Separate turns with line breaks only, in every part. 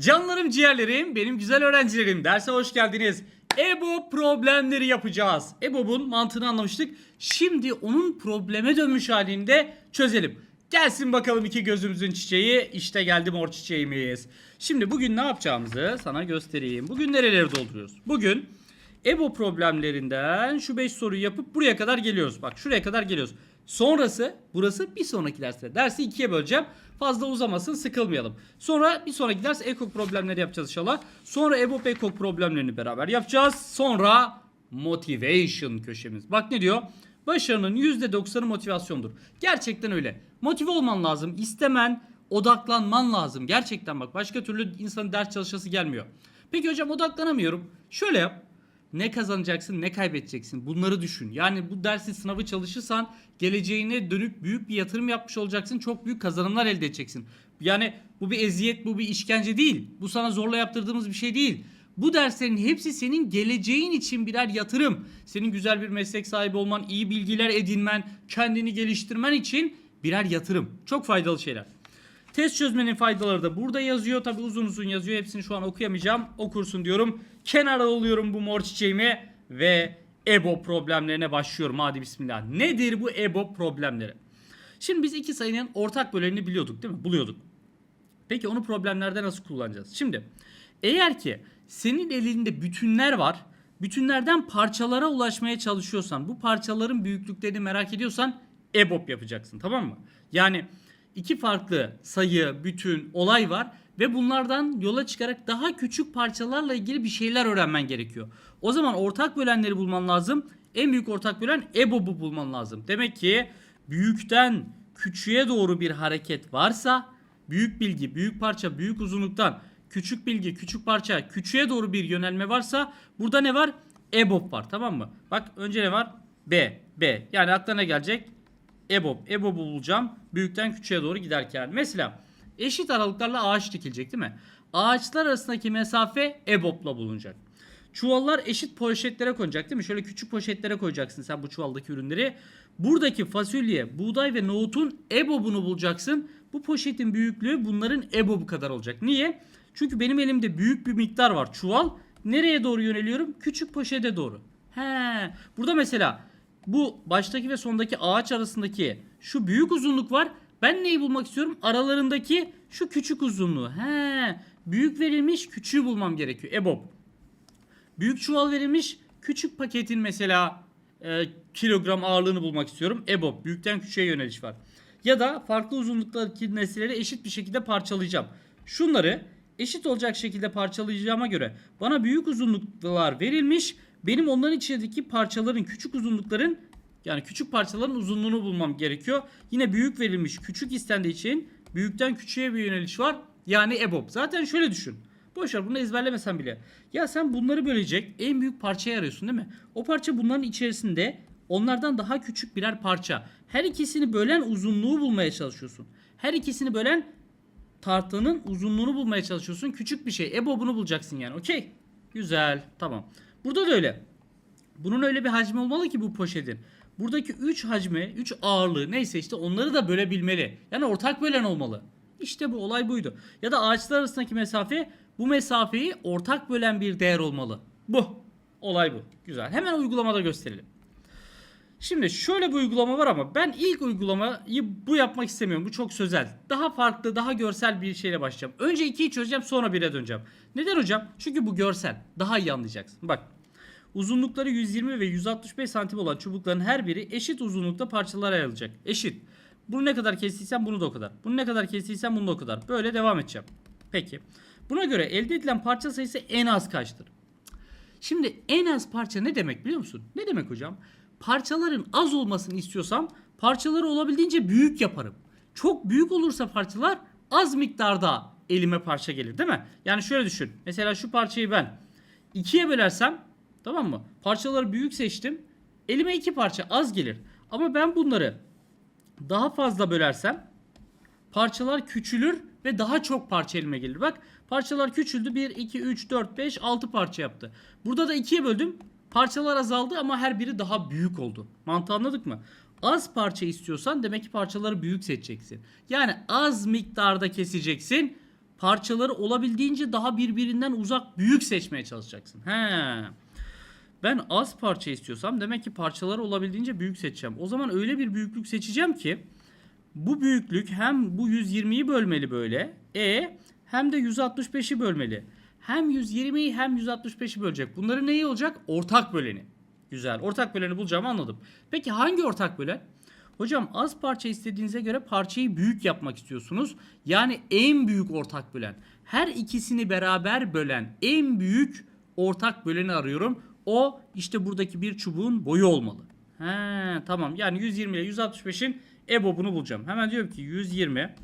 Canlarım ciğerlerim, benim güzel öğrencilerim. Derse hoş geldiniz. EBO problemleri yapacağız. EBOB'un mantığını anlamıştık. Şimdi onun probleme dönmüş halinde çözelim. Gelsin bakalım iki gözümüzün çiçeği. İşte geldi mor çiçeğimiz. Şimdi bugün ne yapacağımızı sana göstereyim. Bugün nereleri dolduruyoruz? Bugün EBO problemlerinden şu 5 soruyu yapıp buraya kadar geliyoruz. Bak şuraya kadar geliyoruz. Sonrası burası bir sonraki derste. Dersi ikiye böleceğim. Fazla uzamasın sıkılmayalım. Sonra bir sonraki ders ekok problemleri yapacağız inşallah. Sonra EBOB ekok problemlerini beraber yapacağız. Sonra motivation köşemiz. Bak ne diyor? Başarının %90'ı motivasyondur. Gerçekten öyle. Motive olman lazım. istemen, odaklanman lazım. Gerçekten bak başka türlü insanın ders çalışası gelmiyor. Peki hocam odaklanamıyorum. Şöyle yap. Ne kazanacaksın, ne kaybedeceksin? Bunları düşün. Yani bu dersi sınavı çalışırsan geleceğine dönük büyük bir yatırım yapmış olacaksın. Çok büyük kazanımlar elde edeceksin. Yani bu bir eziyet, bu bir işkence değil. Bu sana zorla yaptırdığımız bir şey değil. Bu derslerin hepsi senin geleceğin için birer yatırım. Senin güzel bir meslek sahibi olman, iyi bilgiler edinmen, kendini geliştirmen için birer yatırım. Çok faydalı şeyler. Test çözmenin faydaları da burada yazıyor. Tabi uzun uzun yazıyor. Hepsini şu an okuyamayacağım. Okursun diyorum. Kenara alıyorum bu mor çiçeğimi ve EBO problemlerine başlıyorum. Hadi bismillah. Nedir bu EBO problemleri? Şimdi biz iki sayının ortak bölenini biliyorduk değil mi? Buluyorduk. Peki onu problemlerde nasıl kullanacağız? Şimdi eğer ki senin elinde bütünler var. Bütünlerden parçalara ulaşmaya çalışıyorsan, bu parçaların büyüklüklerini merak ediyorsan EBOB yapacaksın tamam mı? Yani iki farklı sayı, bütün, olay var ve bunlardan yola çıkarak daha küçük parçalarla ilgili bir şeyler öğrenmen gerekiyor. O zaman ortak bölenleri bulman lazım. En büyük ortak bölen EBOB'u bulman lazım. Demek ki büyükten küçüğe doğru bir hareket varsa büyük bilgi, büyük parça, büyük uzunluktan küçük bilgi, küçük parça, küçüğe doğru bir yönelme varsa burada ne var? EBOB var tamam mı? Bak önce ne var? B, B. Yani aklına gelecek EBOB. EBOB'u bulacağım büyükten küçüğe doğru giderken. Mesela eşit aralıklarla ağaç dikilecek değil mi? Ağaçlar arasındaki mesafe EBOB'la bulunacak. Çuvallar eşit poşetlere konacak değil mi? Şöyle küçük poşetlere koyacaksın sen bu çuvaldaki ürünleri. Buradaki fasulye, buğday ve nohutun EBOB'unu bulacaksın. Bu poşetin büyüklüğü bunların EBOB'u kadar olacak. Niye? Çünkü benim elimde büyük bir miktar var. Çuval nereye doğru yöneliyorum? Küçük poşete doğru. He. Burada mesela bu baştaki ve sondaki ağaç arasındaki şu büyük uzunluk var. Ben neyi bulmak istiyorum? Aralarındaki şu küçük uzunluğu. He. Büyük verilmiş, küçüğü bulmam gerekiyor. EBOB. Büyük çuval verilmiş. Küçük paketin mesela e, kilogram ağırlığını bulmak istiyorum. EBOB. Büyükten küçüğe yöneliş var. Ya da farklı uzunluktaki nesneleri eşit bir şekilde parçalayacağım. Şunları eşit olacak şekilde parçalayacağıma göre bana büyük uzunluklar verilmiş. Benim onların içindeki parçaların, küçük uzunlukların yani küçük parçaların uzunluğunu bulmam gerekiyor. Yine büyük verilmiş, küçük istendiği için büyükten küçüğe bir yöneliş var. Yani EBOB. Zaten şöyle düşün. Boşver bunu ezberlemesen bile. Ya sen bunları bölecek en büyük parçayı arıyorsun değil mi? O parça bunların içerisinde onlardan daha küçük birer parça. Her ikisini bölen uzunluğu bulmaya çalışıyorsun. Her ikisini bölen tartının uzunluğunu bulmaya çalışıyorsun. Küçük bir şey. EBOB'unu bulacaksın yani. Okey. Güzel. Tamam. Burada da öyle. Bunun öyle bir hacmi olmalı ki bu poşetin. Buradaki 3 hacmi, 3 ağırlığı neyse işte onları da bölebilmeli. Yani ortak bölen olmalı. İşte bu olay buydu. Ya da ağaçlar arasındaki mesafe bu mesafeyi ortak bölen bir değer olmalı. Bu. Olay bu. Güzel. Hemen uygulamada gösterelim. Şimdi şöyle bir uygulama var ama ben ilk uygulamayı bu yapmak istemiyorum. Bu çok sözel. Daha farklı, daha görsel bir şeyle başlayacağım. Önce 2'yi çözeceğim sonra 1'e döneceğim. Neden hocam? Çünkü bu görsel. Daha iyi anlayacaksın. Bak. Uzunlukları 120 ve 165 santim olan çubukların her biri eşit uzunlukta parçalara ayrılacak. Eşit. Bunu ne kadar kestiysen bunu da o kadar. Bunu ne kadar kestiysen bunu da o kadar. Böyle devam edeceğim. Peki. Buna göre elde edilen parça sayısı en az kaçtır? Şimdi en az parça ne demek biliyor musun? Ne demek hocam? Parçaların az olmasını istiyorsam parçaları olabildiğince büyük yaparım. Çok büyük olursa parçalar az miktarda elime parça gelir değil mi? Yani şöyle düşün. Mesela şu parçayı ben ikiye bölersem tamam mı? Parçaları büyük seçtim. Elime iki parça az gelir. Ama ben bunları daha fazla bölersem parçalar küçülür ve daha çok parça elime gelir. Bak parçalar küçüldü. 1, 2, 3, 4, 5, 6 parça yaptı. Burada da ikiye böldüm. Parçalar azaldı ama her biri daha büyük oldu. Mantığı anladık mı? Az parça istiyorsan demek ki parçaları büyük seçeceksin. Yani az miktarda keseceksin. parçaları olabildiğince daha birbirinden uzak büyük seçmeye çalışacaksın. He. Ben az parça istiyorsam demek ki parçaları olabildiğince büyük seçeceğim. O zaman öyle bir büyüklük seçeceğim ki bu büyüklük hem bu 120'yi bölmeli böyle. E hem de 165'i bölmeli. Hem 120'yi hem 165'i bölecek. Bunların neyi olacak? Ortak böleni. Güzel. Ortak böleni bulacağımı anladım. Peki hangi ortak bölen? Hocam az parça istediğinize göre parçayı büyük yapmak istiyorsunuz. Yani en büyük ortak bölen. Her ikisini beraber bölen en büyük ortak böleni arıyorum. O işte buradaki bir çubuğun boyu olmalı. He, tamam. Yani 120 ile 165'in EBOB'unu bulacağım. Hemen diyorum ki 120,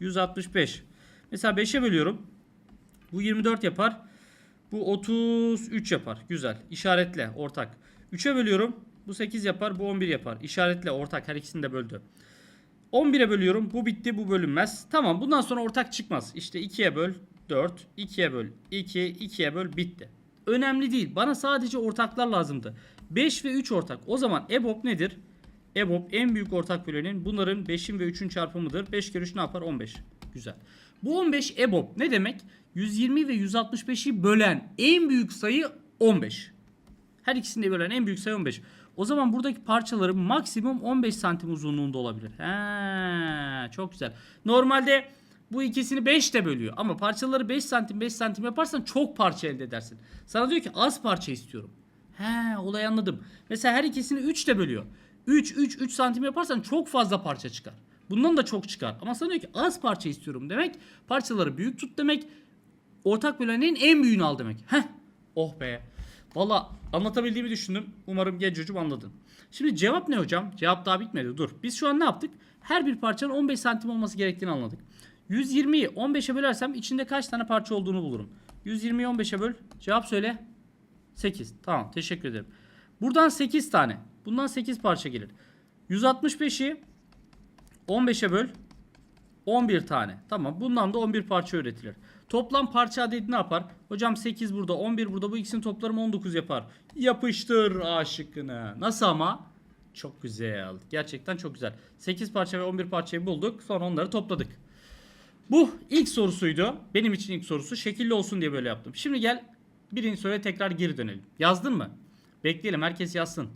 165. Mesela 5'e bölüyorum. Bu 24 yapar. Bu 33 yapar. Güzel. İşaretle ortak. 3'e bölüyorum. Bu 8 yapar. Bu 11 yapar. İşaretle ortak. Her ikisini de böldü. 11'e bölüyorum. Bu bitti. Bu bölünmez. Tamam. Bundan sonra ortak çıkmaz. İşte 2'ye böl 4. 2'ye böl 2. 2'ye böl bitti. Önemli değil. Bana sadece ortaklar lazımdı. 5 ve 3 ortak. O zaman EBOB nedir? EBOB en büyük ortak bölenin bunların 5'in ve 3'ün çarpımıdır. 5 kere 3 ne yapar? 15. Güzel. Bu 15 EBOB ne demek? 120 ve 165'i bölen en büyük sayı 15. Her ikisini de bölen en büyük sayı 15. O zaman buradaki parçaları maksimum 15 santim uzunluğunda olabilir. He, çok güzel. Normalde bu ikisini 5 de bölüyor. Ama parçaları 5 santim 5 santim yaparsan çok parça elde edersin. Sana diyor ki az parça istiyorum. He olayı anladım. Mesela her ikisini 3 de bölüyor. 3 3 3 santim yaparsan çok fazla parça çıkar. Bundan da çok çıkar. Ama sana diyor ki az parça istiyorum demek. Parçaları büyük tut demek. Ortak bölenin en büyüğünü al demek. Heh. Oh be. Valla anlatabildiğimi düşündüm. Umarım genç çocuğum anladın. Şimdi cevap ne hocam? Cevap daha bitmedi. Dur. Biz şu an ne yaptık? Her bir parçanın 15 santim olması gerektiğini anladık. 120'yi 15'e bölersem içinde kaç tane parça olduğunu bulurum. 120'yi 15'e böl. Cevap söyle. 8. Tamam teşekkür ederim. Buradan 8 tane. Bundan 8 parça gelir. 165'i 15'e böl. 11 tane. Tamam. Bundan da 11 parça üretilir. Toplam parça adedi ne yapar? Hocam 8 burada, 11 burada. Bu ikisinin toplamı 19 yapar. Yapıştır aşıkını. Nasıl ama? Çok güzel. Gerçekten çok güzel. 8 parça ve 11 parçayı bulduk. Sonra onları topladık. Bu ilk sorusuydu. Benim için ilk sorusu. Şekilli olsun diye böyle yaptım. Şimdi gel birinci soruya tekrar geri dönelim. Yazdın mı? Bekleyelim. Herkes yazsın.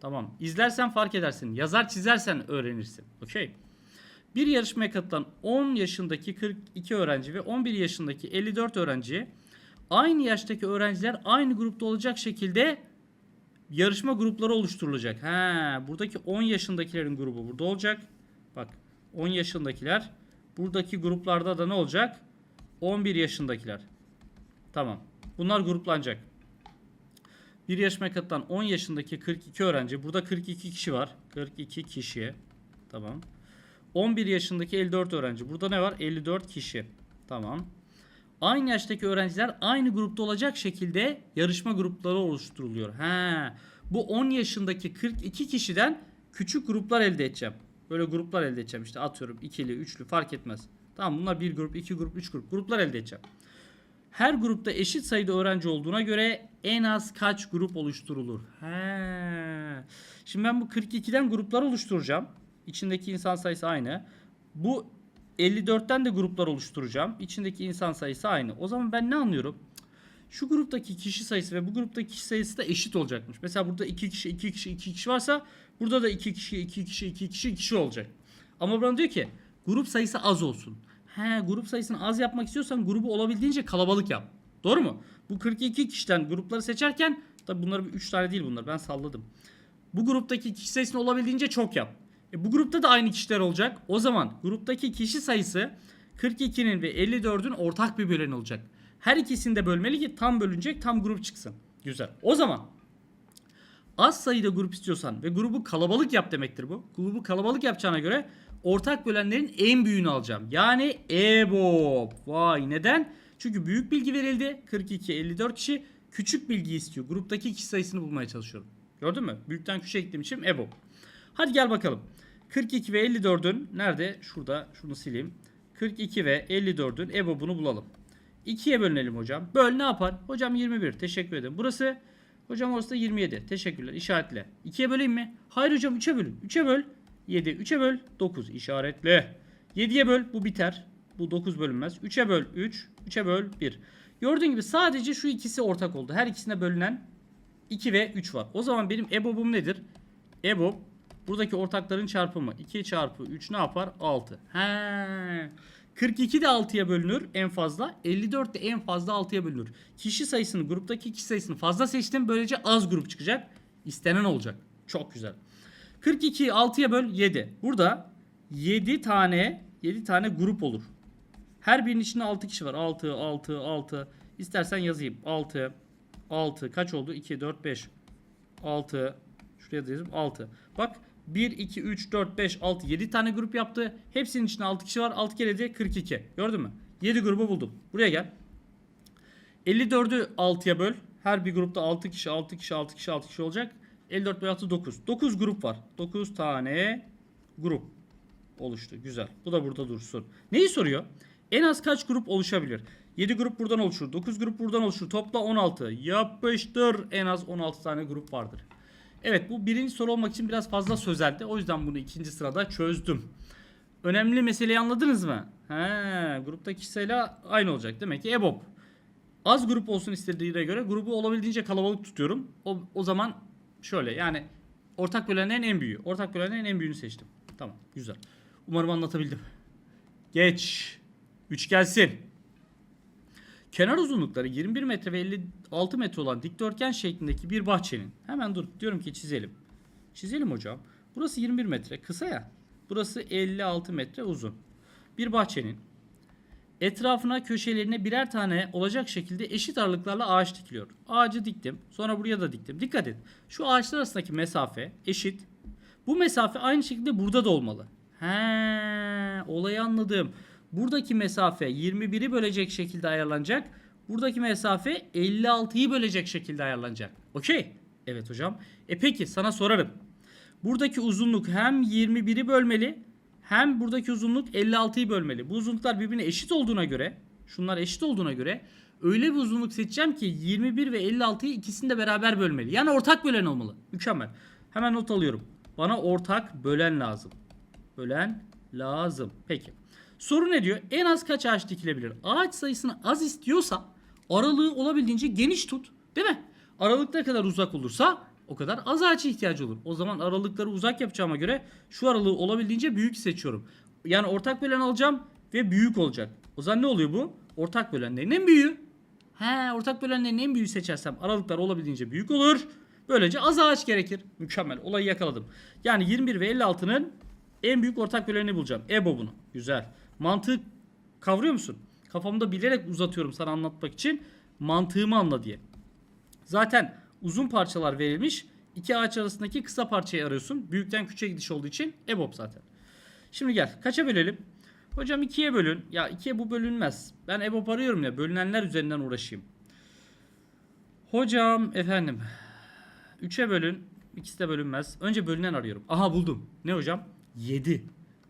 Tamam. İzlersen fark edersin. Yazar çizersen öğrenirsin. Okey. Bir yarışmaya katılan 10 yaşındaki 42 öğrenci ve 11 yaşındaki 54 öğrenci aynı yaştaki öğrenciler aynı grupta olacak şekilde yarışma grupları oluşturulacak. Ha, buradaki 10 yaşındakilerin grubu burada olacak. Bak 10 yaşındakiler. Buradaki gruplarda da ne olacak? 11 yaşındakiler. Tamam. Bunlar gruplanacak. Bir yarışmaya katılan 10 yaşındaki 42 öğrenci. Burada 42 kişi var. 42 kişiye. Tamam. 11 yaşındaki 54 öğrenci. Burada ne var? 54 kişi. Tamam. Aynı yaştaki öğrenciler aynı grupta olacak şekilde yarışma grupları oluşturuluyor. He. Bu 10 yaşındaki 42 kişiden küçük gruplar elde edeceğim. Böyle gruplar elde edeceğim. İşte atıyorum ikili, üçlü fark etmez. Tamam bunlar bir grup, iki grup, üç grup. Gruplar elde edeceğim. Her grupta eşit sayıda öğrenci olduğuna göre en az kaç grup oluşturulur? He. Şimdi ben bu 42'den gruplar oluşturacağım. İçindeki insan sayısı aynı. Bu 54'ten de gruplar oluşturacağım. İçindeki insan sayısı aynı. O zaman ben ne anlıyorum? Şu gruptaki kişi sayısı ve bu gruptaki kişi sayısı da eşit olacakmış. Mesela burada 2 kişi, 2 kişi, 2 kişi varsa burada da 2 kişi, 2 kişi, 2 kişi, 2 kişi olacak. Ama bana diyor ki grup sayısı az olsun. He, grup sayısını az yapmak istiyorsan grubu olabildiğince kalabalık yap. Doğru mu? Bu 42 kişiden grupları seçerken tabi bunlar 3 tane değil bunlar. Ben salladım. Bu gruptaki kişi sayısını olabildiğince çok yap. E bu grupta da aynı kişiler olacak. O zaman gruptaki kişi sayısı 42'nin ve 54'ün ortak bir böleni olacak. Her ikisini de bölmeli ki tam bölünecek tam grup çıksın. Güzel. O zaman az sayıda grup istiyorsan ve grubu kalabalık yap demektir bu. Grubu kalabalık yapacağına göre ortak bölenlerin en büyüğünü alacağım. Yani EBOB. Vay neden? Çünkü büyük bilgi verildi. 42, 54 kişi. Küçük bilgi istiyor. Gruptaki kişi sayısını bulmaya çalışıyorum. Gördün mü? Büyükten küçüğe gittiğim için EBOB. Hadi gel bakalım. 42 ve 54'ün nerede? Şurada şunu sileyim. 42 ve 54'ün EBOB'unu bulalım. 2'ye bölünelim hocam. Böl ne yapar? Hocam 21. Teşekkür ederim. Burası hocam orası da 27. Teşekkürler. İşaretle. 2'ye böleyim mi? Hayır hocam 3'e bölün. 3'e böl. 7. 3'e böl. 9. İşaretle. 7'ye böl. Bu biter. Bu 9 bölünmez. 3'e böl 3. 3'e böl 1. Gördüğün gibi sadece şu ikisi ortak oldu. Her ikisine bölünen 2 ve 3 var. O zaman benim EBOB'um nedir? EBOB buradaki ortakların çarpımı. 2 çarpı 3 ne yapar? 6. He. 42 de 6'ya bölünür en fazla. 54 de en fazla 6'ya bölünür. Kişi sayısını gruptaki kişi sayısını fazla seçtim. Böylece az grup çıkacak. İstenen olacak. Çok güzel. 42'yi 6'ya böl 7. Burada 7 tane 7 tane grup olur. Her birinin içinde 6 kişi var. 6 6 6. İstersen yazayım. 6 6 kaç oldu? 2 4 5 6 şuraya da yazayım 6. Bak 1 2 3 4 5 6 7 tane grup yaptı. Hepsinin içinde 6 kişi var. 6 kere de 42. Gördün mü? 7 grubu buldum. Buraya gel. 54'ü 6'ya böl. Her bir grupta 6 kişi 6 kişi 6 kişi 6 kişi olacak. 54 bölü 6 9. 9 grup var. 9 tane grup oluştu. Güzel. Bu da burada dursun. Neyi soruyor? En az kaç grup oluşabilir? 7 grup buradan oluşur. 9 grup buradan oluşur. Topla 16. Yapıştır. En az 16 tane grup vardır. Evet bu birinci soru olmak için biraz fazla sözeldi. O yüzden bunu ikinci sırada çözdüm. Önemli meseleyi anladınız mı? He, gruptaki sayıyla aynı olacak. Demek ki EBOB. Az grup olsun istediğine göre grubu olabildiğince kalabalık tutuyorum. O, o zaman şöyle yani ortak bölenlerin en büyüğü. Ortak bölenlerin en büyüğünü seçtim. Tamam güzel. Umarım anlatabildim. Geç. 3 gelsin. Kenar uzunlukları 21 metre ve 56 metre olan dikdörtgen şeklindeki bir bahçenin. Hemen dur diyorum ki çizelim. Çizelim hocam. Burası 21 metre kısa ya. Burası 56 metre uzun. Bir bahçenin etrafına köşelerine birer tane olacak şekilde eşit aralıklarla ağaç dikiliyor. Ağacı diktim. Sonra buraya da diktim. Dikkat et. Şu ağaçlar arasındaki mesafe eşit. Bu mesafe aynı şekilde burada da olmalı. He, olayı anladım. Buradaki mesafe 21'i bölecek şekilde ayarlanacak. Buradaki mesafe 56'yı bölecek şekilde ayarlanacak. Okey. Evet hocam. E peki sana sorarım. Buradaki uzunluk hem 21'i bölmeli hem buradaki uzunluk 56'yı bölmeli. Bu uzunluklar birbirine eşit olduğuna göre, şunlar eşit olduğuna göre öyle bir uzunluk seçeceğim ki 21 ve 56'yı ikisini de beraber bölmeli. Yani ortak bölen olmalı. Mükemmel. Hemen not alıyorum. Bana ortak bölen lazım. Bölen lazım. Peki. Soru ne diyor? En az kaç ağaç dikilebilir? Ağaç sayısını az istiyorsa aralığı olabildiğince geniş tut. Değil mi? Aralık ne kadar uzak olursa o kadar az ağaç ihtiyacı olur. O zaman aralıkları uzak yapacağıma göre şu aralığı olabildiğince büyük seçiyorum. Yani ortak bölen alacağım ve büyük olacak. O zaman ne oluyor bu? Ortak bölenlerin en büyüğü. He, ortak bölenlerin en büyüğü seçersem aralıklar olabildiğince büyük olur. Böylece az ağaç gerekir. Mükemmel. Olayı yakaladım. Yani 21 ve 56'nın en büyük ortak bölenini bulacağım. EBO bunu. Güzel. Mantığı kavruyor musun? Kafamda bilerek uzatıyorum sana anlatmak için. Mantığımı anla diye. Zaten uzun parçalar verilmiş. İki ağaç arasındaki kısa parçayı arıyorsun. Büyükten küçüğe gidiş olduğu için EBOB zaten. Şimdi gel. Kaça bölelim? Hocam ikiye bölün. Ya ikiye bu bölünmez. Ben EBOB arıyorum ya. Bölünenler üzerinden uğraşayım. Hocam efendim. 3'e bölün. İkisi de bölünmez. Önce bölünen arıyorum. Aha buldum. Ne hocam? 7.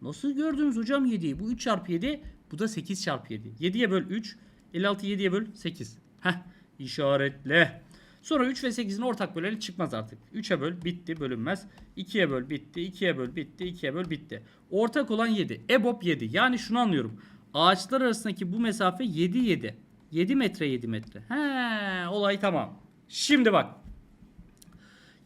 Nasıl gördünüz hocam 7'yi? Bu 3 çarpı 7. Bu da 8 çarpı 7. 7'ye böl 3. 56 7'ye böl 8. Heh işaretle. Sonra 3 ve 8'in ortak böleni çıkmaz artık. 3'e böl bitti bölünmez. 2'ye böl bitti. 2'ye böl bitti. 2'ye böl bitti. Ortak olan 7. EBOB 7. Yani şunu anlıyorum. Ağaçlar arasındaki bu mesafe 7 7. 7 metre 7 metre. He olay tamam. Şimdi bak.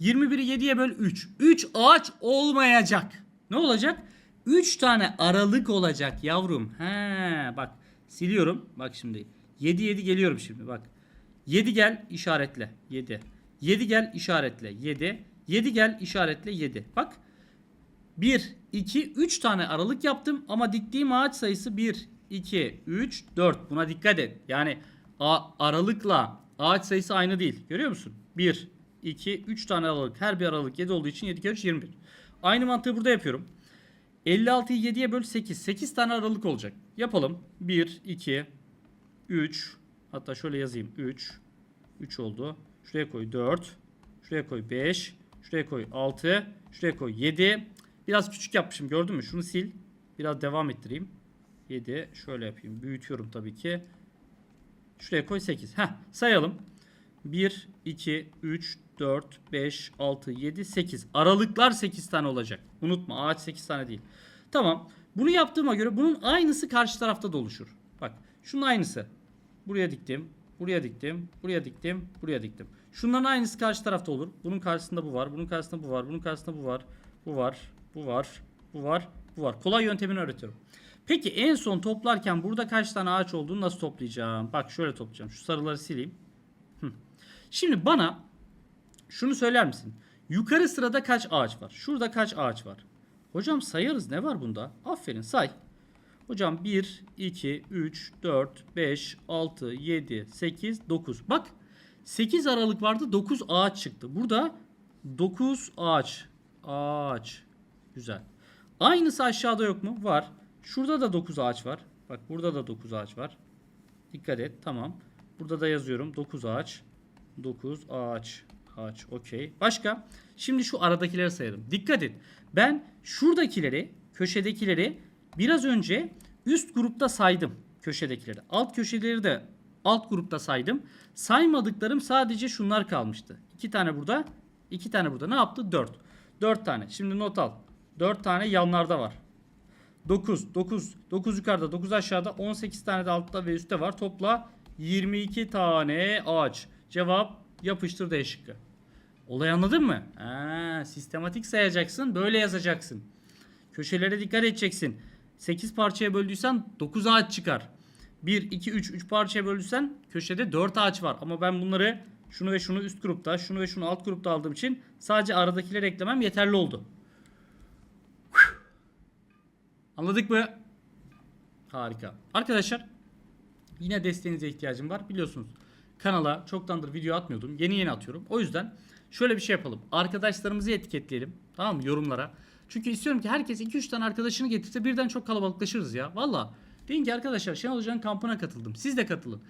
21'i 7'ye böl 3. 3 ağaç olmayacak. Ne olacak? 3 tane aralık olacak yavrum. He bak siliyorum. Bak şimdi. 7 7 geliyorum şimdi bak. 7 gel işaretle 7. 7 gel işaretle 7. 7 gel işaretle 7. Bak 1 2 3 tane aralık yaptım ama diktiğim ağaç sayısı 1 2 3 4. Buna dikkat et. Yani a- aralıkla ağaç sayısı aynı değil. Görüyor musun? 1 2 3 tane aralık. Her bir aralık 7 olduğu için 7 kere 3 21. Aynı mantığı burada yapıyorum. 56'yı 7'ye böl 8. 8 tane aralık olacak. Yapalım. 1, 2, 3. Hatta şöyle yazayım. 3. 3 oldu. Şuraya koy 4. Şuraya koy 5. Şuraya koy 6. Şuraya koy 7. Biraz küçük yapmışım gördün mü? Şunu sil. Biraz devam ettireyim. 7. Şöyle yapayım. Büyütüyorum tabii ki. Şuraya koy 8. Heh sayalım. 1, 2, 3, 4, 5, 6, 7, 8. Aralıklar 8 tane olacak. Unutma ağaç 8 tane değil. Tamam. Bunu yaptığıma göre bunun aynısı karşı tarafta da oluşur. Bak şunun aynısı. Buraya diktim. Buraya diktim. Buraya diktim. Buraya diktim. Şunların aynısı karşı tarafta olur. Bunun karşısında bu var. Bunun karşısında bu var. Bunun karşısında bu var. Bu var. Bu var. Bu var. Bu var. Kolay yöntemini öğretiyorum. Peki en son toplarken burada kaç tane ağaç olduğunu nasıl toplayacağım? Bak şöyle toplayacağım. Şu sarıları sileyim. Şimdi bana şunu söyler misin? Yukarı sırada kaç ağaç var? Şurada kaç ağaç var? Hocam sayarız. Ne var bunda? Aferin say. Hocam 1, 2, 3, 4, 5, 6, 7, 8, 9. Bak 8 aralık vardı 9 ağaç çıktı. Burada 9 ağaç. Ağaç. Güzel. Aynısı aşağıda yok mu? Var. Şurada da 9 ağaç var. Bak burada da 9 ağaç var. Dikkat et. Tamam. Burada da yazıyorum. 9 ağaç. 9 ağaç. Ağaç. Okey. Başka? Şimdi şu aradakileri sayalım. Dikkat et. Ben şuradakileri, köşedekileri biraz önce üst grupta saydım. Köşedekileri. Alt köşeleri de alt grupta saydım. Saymadıklarım sadece şunlar kalmıştı. 2 tane burada, 2 tane burada. Ne yaptı? 4. 4 tane. Şimdi not al. 4 tane yanlarda var. 9, 9, 9 yukarıda, 9 aşağıda, 18 tane de altta ve üstte var. Topla 22 tane ağaç. Cevap yapıştır D şıkkı. Olayı anladın mı? Ha, sistematik sayacaksın, böyle yazacaksın. Köşelere dikkat edeceksin. 8 parçaya böldüysen 9 ağaç çıkar. 1, 2, 3, 3 parçaya böldüysen köşede 4 ağaç var. Ama ben bunları şunu ve şunu üst grupta, şunu ve şunu alt grupta aldığım için sadece aradakileri eklemem yeterli oldu. Anladık mı? Harika. Arkadaşlar yine desteğinize ihtiyacım var. Biliyorsunuz kanala çoktandır video atmıyordum. Yeni yeni atıyorum. O yüzden şöyle bir şey yapalım. Arkadaşlarımızı etiketleyelim. Tamam mı? Yorumlara. Çünkü istiyorum ki herkes 2-3 tane arkadaşını getirse birden çok kalabalıklaşırız ya. Valla. Deyin ki arkadaşlar Şenol Hoca'nın kampına katıldım. Siz de katılın.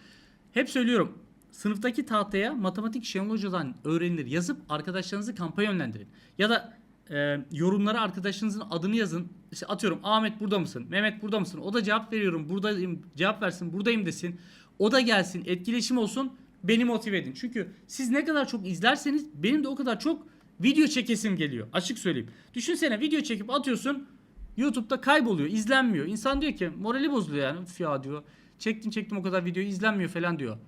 Hep söylüyorum. Sınıftaki tahtaya matematik Şenol Hoca'dan öğrenilir yazıp arkadaşlarınızı kampa yönlendirin. Ya da e, yorumlara arkadaşınızın adını yazın. İşte atıyorum Ahmet burada mısın? Mehmet burada mısın? O da cevap veriyorum. Buradayım. Cevap versin. Buradayım desin. O da gelsin. Etkileşim olsun. Beni motive edin. Çünkü siz ne kadar çok izlerseniz benim de o kadar çok video çekesim geliyor. Açık söyleyeyim. Düşünsene video çekip atıyorsun. YouTube'da kayboluyor. izlenmiyor. İnsan diyor ki morali bozuluyor yani. Üf ya diyor. Çektim çektim o kadar video izlenmiyor falan diyor.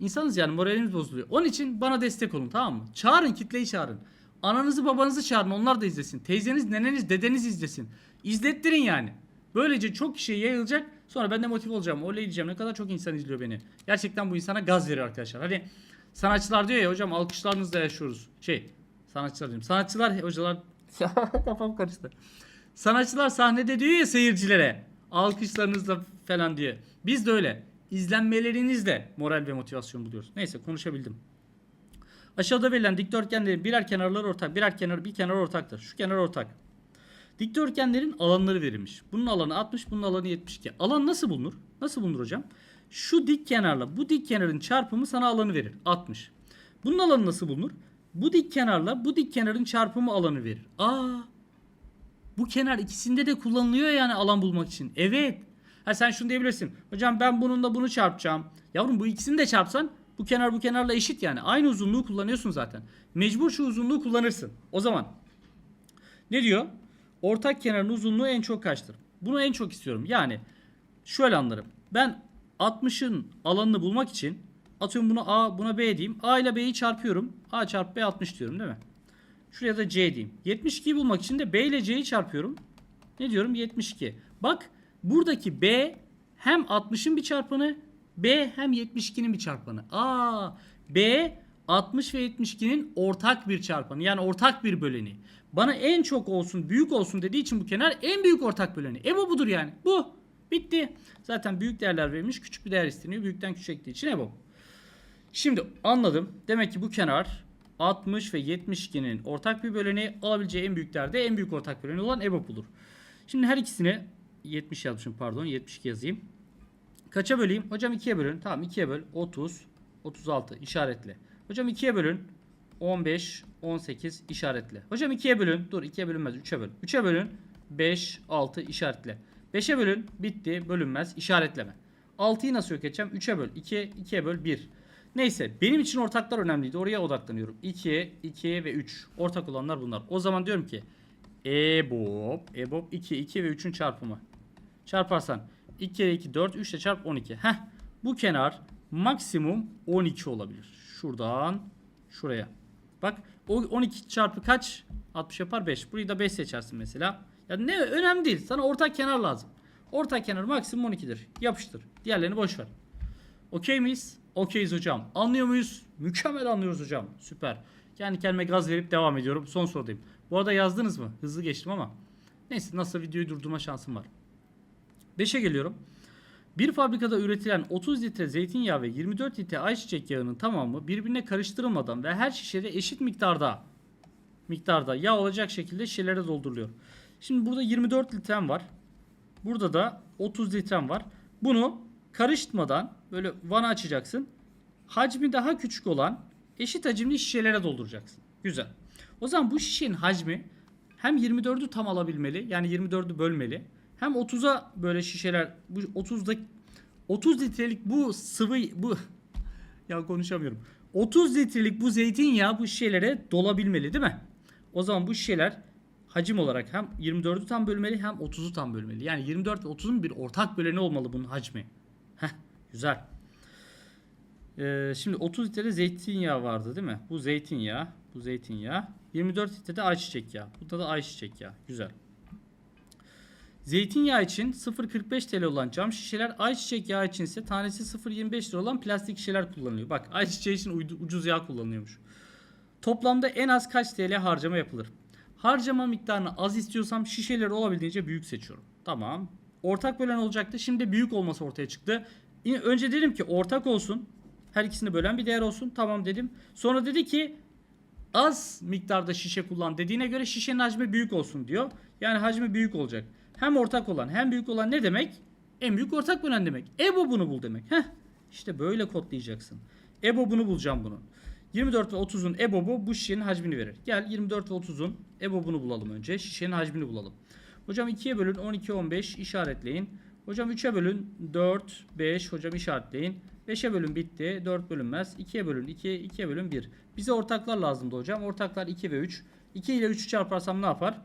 İnsanız yani moralimiz bozuluyor. Onun için bana destek olun tamam mı? Çağırın kitleyi çağırın. Ananızı babanızı çağırın onlar da izlesin. Teyzeniz, neneniz, dedeniz izlesin. İzlettirin yani. Böylece çok kişiye yayılacak. Sonra ben de motive olacağım. Oley diyeceğim. Ne kadar çok insan izliyor beni. Gerçekten bu insana gaz veriyor arkadaşlar. Hani sanatçılar diyor ya hocam alkışlarınızla yaşıyoruz. Şey sanatçılar diyorum. Sanatçılar hocalar kafam karıştı. Sanatçılar sahnede diyor ya seyircilere alkışlarınızla falan diye. Biz de öyle. İzlenmelerinizle moral ve motivasyon buluyoruz. Neyse konuşabildim. Aşağıda verilen dikdörtgenlerin birer kenarları ortak, birer kenar bir kenar ortaktır. Şu kenar ortak. Dikdörtgenlerin alanları verilmiş. Bunun alanı 60, bunun alanı 72. Alan nasıl bulunur? Nasıl bulunur hocam? Şu dik kenarla bu dik kenarın çarpımı sana alanı verir. 60. Bunun alanı nasıl bulunur? Bu dik kenarla bu dik kenarın çarpımı alanı verir. Aa. Bu kenar ikisinde de kullanılıyor yani alan bulmak için. Evet. Ha sen şunu diyebilirsin. Hocam ben bununla bunu çarpacağım. Yavrum bu ikisini de çarpsan bu kenar bu kenarla eşit yani. Aynı uzunluğu kullanıyorsun zaten. Mecbur şu uzunluğu kullanırsın. O zaman ne diyor? Ortak kenarın uzunluğu en çok kaçtır? Bunu en çok istiyorum. Yani şöyle anlarım. Ben 60'ın alanını bulmak için atıyorum buna A buna B diyeyim. A ile B'yi çarpıyorum. A çarpı B 60 diyorum değil mi? Şuraya da C diyeyim. 72'yi bulmak için de B ile C'yi çarpıyorum. Ne diyorum? 72. Bak buradaki B hem 60'ın bir çarpanı B hem 72'nin bir çarpanı. Aa B 60 ve 72'nin ortak bir çarpanı. Yani ortak bir böleni. Bana en çok olsun, büyük olsun dediği için bu kenar en büyük ortak böleni. E bu budur yani. Bu. Bitti. Zaten büyük değerler verilmiş. Küçük bir değer isteniyor. Büyükten küçük ektiği için e. Şimdi anladım. Demek ki bu kenar 60 ve 72'nin ortak bir böleni alabileceği en büyük değerde en büyük ortak böleni olan EBOB bulur. Şimdi her ikisini 70 yazmışım pardon 72 yazayım. Kaça böleyim? Hocam 2'ye bölün. Tamam 2'ye böl. 30, 36 işaretle. Hocam 2'ye bölün. 15, 18 işaretle. Hocam 2'ye bölün. Dur 2'ye bölünmez 3'e böl. 3'e bölün. 5, 6 işaretle. 5'e bölün. Bitti. Bölünmez. işaretleme. 6'yı nasıl yok edeceğim? 3'e böl. 2'ye 2'ye böl 1. Neyse benim için ortaklar önemliydi. Oraya odaklanıyorum. 2, 2 ve 3. Ortak olanlar bunlar. O zaman diyorum ki EBOB, EBOB 2, 2 ve 3'ün çarpımı. Çarparsan 2 kere 2 4 3 ile çarp 12. Heh. Bu kenar maksimum 12 olabilir. Şuradan şuraya. Bak o 12 çarpı kaç? 60 yapar 5. Burayı da 5 seçersin mesela. Ya ne önemli değil. Sana ortak kenar lazım. Ortak kenar maksimum 12'dir. Yapıştır. Diğerlerini boş ver. Okey miyiz? Okeyiz hocam. Anlıyor muyuz? Mükemmel anlıyoruz hocam. Süper. Kendi kendime gaz verip devam ediyorum. Son sorudayım. Bu arada yazdınız mı? Hızlı geçtim ama. Neyse nasıl videoyu durdurma şansım var. 5'e geliyorum. Bir fabrikada üretilen 30 litre zeytinyağı ve 24 litre ayçiçek yağının tamamı birbirine karıştırılmadan ve her şişede eşit miktarda miktarda yağ olacak şekilde şişelere dolduruluyor. Şimdi burada 24 litrem var. Burada da 30 litrem var. Bunu karıştırmadan böyle vana açacaksın. Hacmi daha küçük olan eşit hacimli şişelere dolduracaksın. Güzel. O zaman bu şişenin hacmi hem 24'ü tam alabilmeli yani 24'ü bölmeli. Hem 30'a böyle şişeler bu 30'da 30 litrelik bu sıvı bu ya konuşamıyorum. 30 litrelik bu zeytinyağı bu şişelere dolabilmeli değil mi? O zaman bu şişeler hacim olarak hem 24'ü tam bölmeli hem 30'u tam bölmeli. Yani 24 ve 30'un bir ortak böleni olmalı bunun hacmi. Heh, güzel. Ee, şimdi 30 litre zeytinyağı vardı değil mi? Bu zeytinyağı, bu zeytinyağı. 24 litre de ayçiçek yağı. Burada da ayçiçek yağı. Güzel. Zeytinyağı için 0.45 TL olan cam şişeler, ayçiçek yağı için ise tanesi 0.25 lira olan plastik şişeler kullanılıyor. Bak ayçiçeği için ucuz yağ kullanılıyormuş. Toplamda en az kaç TL harcama yapılır? Harcama miktarını az istiyorsam şişeleri olabildiğince büyük seçiyorum. Tamam. Ortak bölen olacaktı. Şimdi büyük olması ortaya çıktı. Önce dedim ki ortak olsun. Her ikisini bölen bir değer olsun. Tamam dedim. Sonra dedi ki az miktarda şişe kullan dediğine göre şişenin hacmi büyük olsun diyor. Yani hacmi büyük olacak. Hem ortak olan hem büyük olan ne demek? En büyük ortak bölen demek. EBOB'unu bul demek. Heh. İşte böyle kodlayacaksın. EBOB'unu bulacağım bunun. 24 ve 30'un EBOB'u bu şişenin hacmini verir. Gel 24 ve 30'un EBOB'unu bulalım önce. Şişenin hacmini bulalım. Hocam 2'ye bölün 12 15 işaretleyin. Hocam 3'e bölün 4 5 hocam işaretleyin. 5'e bölün bitti. 4 bölünmez. 2'ye bölün 2 2'ye bölün 1. Bize ortaklar lazımdı hocam. Ortaklar 2 ve 3. 2 ile 3'ü çarparsam ne yapar?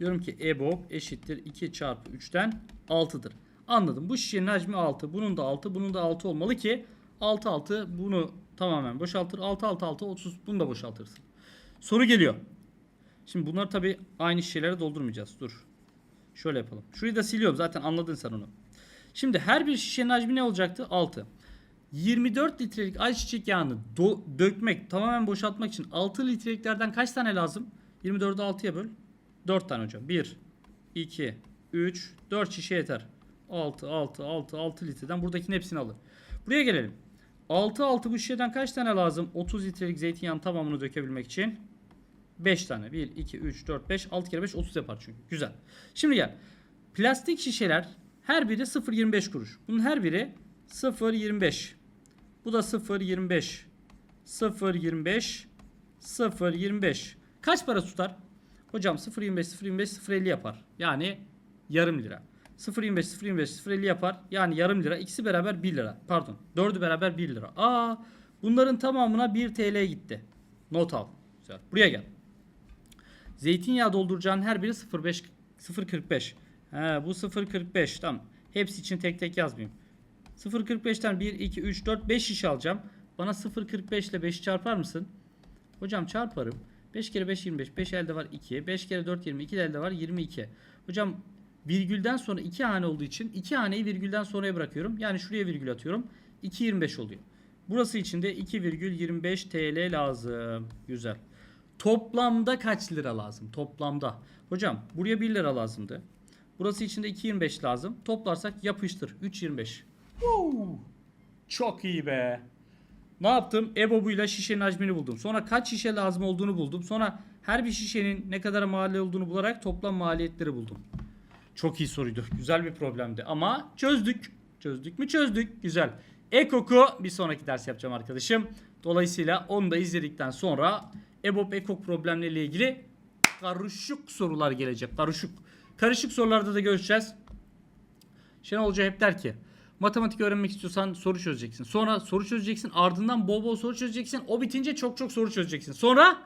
Diyorum ki EBOB eşittir 2 çarpı 3'ten 6'dır. Anladım. Bu şişenin hacmi 6. Bunun da 6. Bunun da 6 olmalı ki 6 6 bunu tamamen boşaltır. 6 6 6 30 bunu da boşaltırsın. Soru geliyor. Şimdi bunları tabi aynı şişelere doldurmayacağız. Dur. Şöyle yapalım. Şurayı da siliyorum. Zaten anladın sen onu. Şimdi her bir şişenin hacmi ne olacaktı? 6. 24 litrelik ayçiçek yağını dökmek, tamamen boşaltmak için 6 litreliklerden kaç tane lazım? 24'ü 6'ya böl. 4 tane hocam. 1, 2, 3, 4 şişe yeter. 6, 6, 6, 6 litreden buradakinin hepsini alır. Buraya gelelim. 6, 6 bu şişeden kaç tane lazım? 30 litrelik zeytinyağının tamamını dökebilmek için. 5 tane. 1, 2, 3, 4, 5. 6 kere 5 30 yapar çünkü. Güzel. Şimdi gel. Plastik şişeler her biri 0.25 kuruş. Bunun her biri 0.25. Bu da 0.25. 0.25. 0.25. Kaç para tutar? Hocam 0.25 0.25 0.50 yapar. Yani yarım lira. 0.25 0.25 0.50 yapar. Yani yarım lira. İkisi beraber 1 lira. Pardon. Dördü beraber 1 lira. Aa, bunların tamamına 1 TL gitti. Not al. Güzel. Buraya gel. Zeytinyağı dolduracağın her biri 0.5 0.45. He, bu 0.45 tamam. Hepsi için tek tek yazmayayım. 0.45'ten 1 2 3 4 5 şişe alacağım. Bana 0.45 ile 5 çarpar mısın? Hocam çarparım. 5 kere 5 25. 5 elde var 2. 5 kere 4 20. 2 elde var 22. Hocam virgülden sonra 2 hane olduğu için 2 haneyi virgülden sonraya bırakıyorum. Yani şuraya virgül atıyorum. 2 25 oluyor. Burası için de 2,25 TL lazım. Güzel. Toplamda kaç lira lazım? Toplamda. Hocam buraya 1 lira lazımdı. Burası için de 2.25 lazım. Toplarsak yapıştır. 3.25. Woo! Çok iyi be. Ne yaptım? EBOB'uyla şişenin hacmini buldum. Sonra kaç şişe lazım olduğunu buldum. Sonra her bir şişenin ne kadar maliyet olduğunu bularak toplam maliyetleri buldum. Çok iyi soruydu. Güzel bir problemdi. Ama çözdük. Çözdük mü çözdük. Güzel. Ekok'u bir sonraki ders yapacağım arkadaşım. Dolayısıyla onu da izledikten sonra EBOB ekok problemleriyle ilgili karışık sorular gelecek. Karışık. Karışık sorularda da görüşeceğiz. Şenol Hoca hep der ki matematik öğrenmek istiyorsan soru çözeceksin. Sonra soru çözeceksin. Ardından bol bol soru çözeceksin. O bitince çok çok soru çözeceksin. Sonra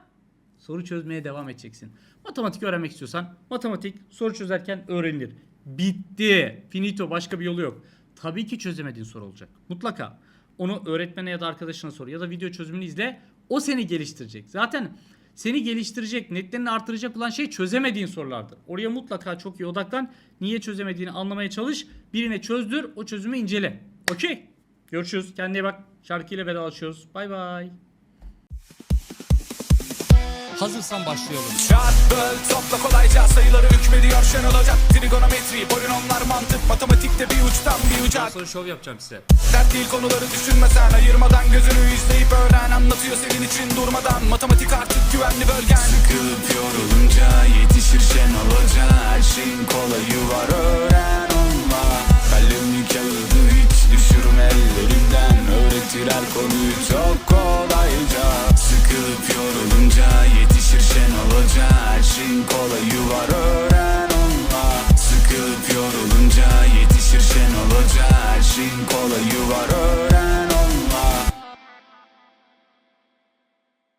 soru çözmeye devam edeceksin. Matematik öğrenmek istiyorsan matematik soru çözerken öğrenilir. Bitti. Finito. Başka bir yolu yok. Tabii ki çözemediğin soru olacak. Mutlaka. Onu öğretmene ya da arkadaşına sor ya da video çözümünü izle. O seni geliştirecek. Zaten seni geliştirecek, netlerini artıracak olan şey çözemediğin sorulardır. Oraya mutlaka çok iyi odaklan. Niye çözemediğini anlamaya çalış. Birine çözdür, o çözümü incele. Okey. Görüşürüz. Kendine bak. Şarkıyla vedalaşıyoruz. Bay bay. Hazırsan başlayalım.
Çarp böl topla kolayca sayıları hükmediyor Şenol Hoca. Trigonometri, polinomlar, mantık, matematikte bir uçtan bir uca
sonra şov yapacağım size.
Dert değil konuları düşünmesen ayırmadan gözünü izleyip öğren. Anlatıyor senin için durmadan. Matematik artık güvenli bölgen. Sıkılıp yorulunca yetişir Şenol Hoca. Her şeyin kolayı var öğren onunla. Kalemi kağıdı hiç düşürme ellerinden Öğretir her konuyu çok kolayca. Sıkılıp yorulunca yetişir Şenol Hoca Her şeyin kolayı var öğren onunla. Sıkılıp yorulunca yetişir Şenol Hoca Her şeyin kolayı var öğren